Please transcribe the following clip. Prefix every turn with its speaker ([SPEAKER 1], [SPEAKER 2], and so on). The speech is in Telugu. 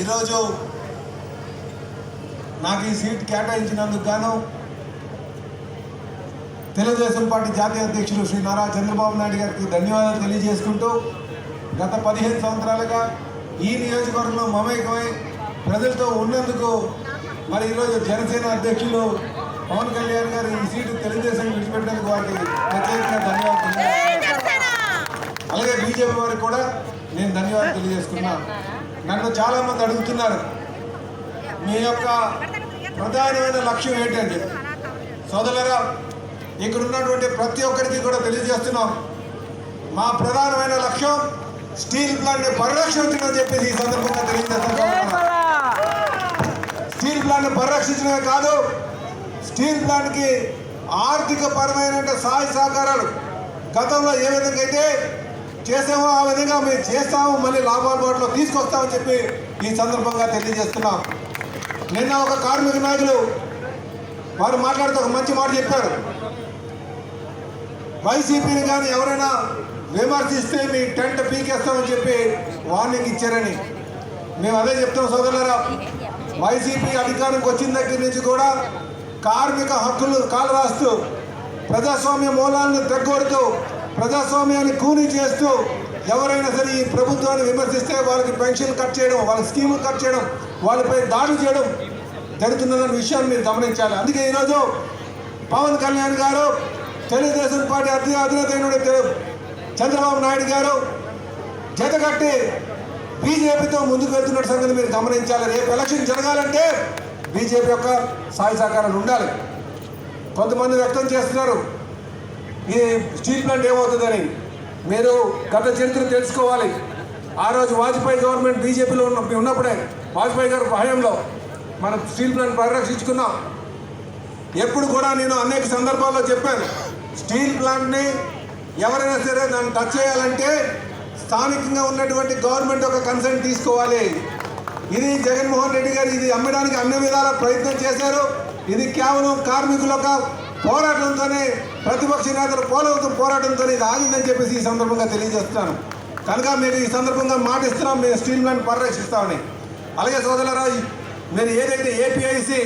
[SPEAKER 1] ఈరోజు నాకు ఈ సీట్ కేటాయించినందుకు గాను తెలుగుదేశం పార్టీ జాతీయ అధ్యక్షులు శ్రీ నారా చంద్రబాబు నాయుడు గారికి ధన్యవాదాలు తెలియజేసుకుంటూ గత పదిహేను సంవత్సరాలుగా ఈ నియోజకవర్గంలో మమేకమై ప్రజలతో ఉన్నందుకు మరి ఈరోజు జనసేన అధ్యక్షులు పవన్ కళ్యాణ్ గారు ఈ సీటు తెలుగుదేశం విడిచిపెట్టినందుకు వారికి ప్రత్యేకంగా ధన్యవాదాలు. అలాగే బీజేపీ వారికి కూడా నేను ధన్యవాదాలు తెలియజేసుకున్నాను. నన్ను చాలా మంది అడుగుతున్నారు. మీ యొక్క ప్రధానమైన లక్ష్యం ఏంటంటే సోదరులరా ఇక్కడ ఉన్నటువంటి ప్రతి ఒక్కరికి కూడా తెలియజేస్తున్నాం. మా ప్రధానమైన లక్ష్యం స్టీల్ ప్లాంట్ పరిరక్షించడం చెప్పేసి ఈ సందర్భంగా తెలియజేస్తున్నాం స్టీల్ ప్లాంట్ పరిరక్షించడమే కాదు స్టీల్ ప్లాంట్కి ఆర్థిక పరమైన సహాయ సహకారాలు గతంలో ఏ విధంగా అయితే చేసామో ఆ విధంగా మేము చేస్తాము మళ్ళీ లాభాల బాటలో తీసుకొస్తామని చెప్పి ఈ సందర్భంగా తెలియజేస్తున్నాం. నిన్న ఒక కార్మిక నాయకులు వారు మాట్లాడుతూ ఒక మంచి మాట చెప్పారు. వైసీపీని కానీ ఎవరైనా విమర్శిస్తే మీ టెంట్ పీకేస్తామని చెప్పి వార్నింగ్ ఇచ్చారని. మేము అదే చెప్తాం సోదరులరా వైసీపీ అధికారంకి వచ్చిన దగ్గర నుంచి కూడా కార్మిక హక్కులు కాలరాస్తూ ప్రజాస్వామ్య మూలాలను తగ్గొడుతూ ప్రజాస్వామ్యాన్ని కూని చేస్తూ ఎవరైనా సరే ఈ ప్రభుత్వాన్ని విమర్శిస్తే వాళ్ళకి పెన్షన్ కట్ చేయడం వాళ్ళ స్కీములు కట్ చేయడం వాళ్ళపై దాడులు చేయడం జరుగుతున్నదన్న విషయాన్ని మీరు గమనించాలి. అందుకే ఈరోజు పవన్ కళ్యాణ్ గారు తెలుగుదేశం పార్టీ అధి అధినేత చంద్రబాబు నాయుడు గారు జతకట్టి బీజేపీతో ముందుకు వెళ్తున్న సంగతి మీరు గమనించాలి. రేపు ఎలక్షన్ జరగాలంటే బీజేపీ యొక్క సాయ సహకారాలు ఉండాలి. కొంతమంది వ్యక్తం చేస్తున్నారు. ఈ స్టీల్ ప్లాంట్ ఏమవుతుందని మీరు గత చరిత్ర తెలుసుకోవాలి. ఆ రోజు వాజ్పేయి గవర్నమెంట్ బీజేపీలో ఉన్న ఉన్నప్పుడే వాజ్పేయి గారి హయాంలో మనం స్టీల్ ప్లాంట్ పరిరక్షించుకున్నాం. ఎప్పుడు కూడా నేను అనేక సందర్భాల్లో చెప్పాను స్టీల్ ప్లాంట్ని ఎవరైనా సరే దాన్ని టచ్ చేయాలంటే స్థానికంగా ఉన్నటువంటి గవర్నమెంట్ ఒక కన్సర్న్ తీసుకోవాలి. ఇది జగన్మోహన్ రెడ్డి గారు ఇది అమ్మడానికి అన్ని విధాల ప్రయత్నం చేశారు. ఇది కేవలం కార్మికుల పోరాటంతోనే ప్రతిపక్ష నేతలు పోలవతం పోరాటంతో ఇది ఆగిందని చెప్పేసి ఈ సందర్భంగా తెలియజేస్తున్నాను. కనుక మీరు ఈ సందర్భంగా మాటిస్తున్నాం మేము స్టీల్ ప్లాంట్ పరిరక్షిస్తామని. అలాగే సోదరులారా మీరు ఏదైతే ఏపీఐసి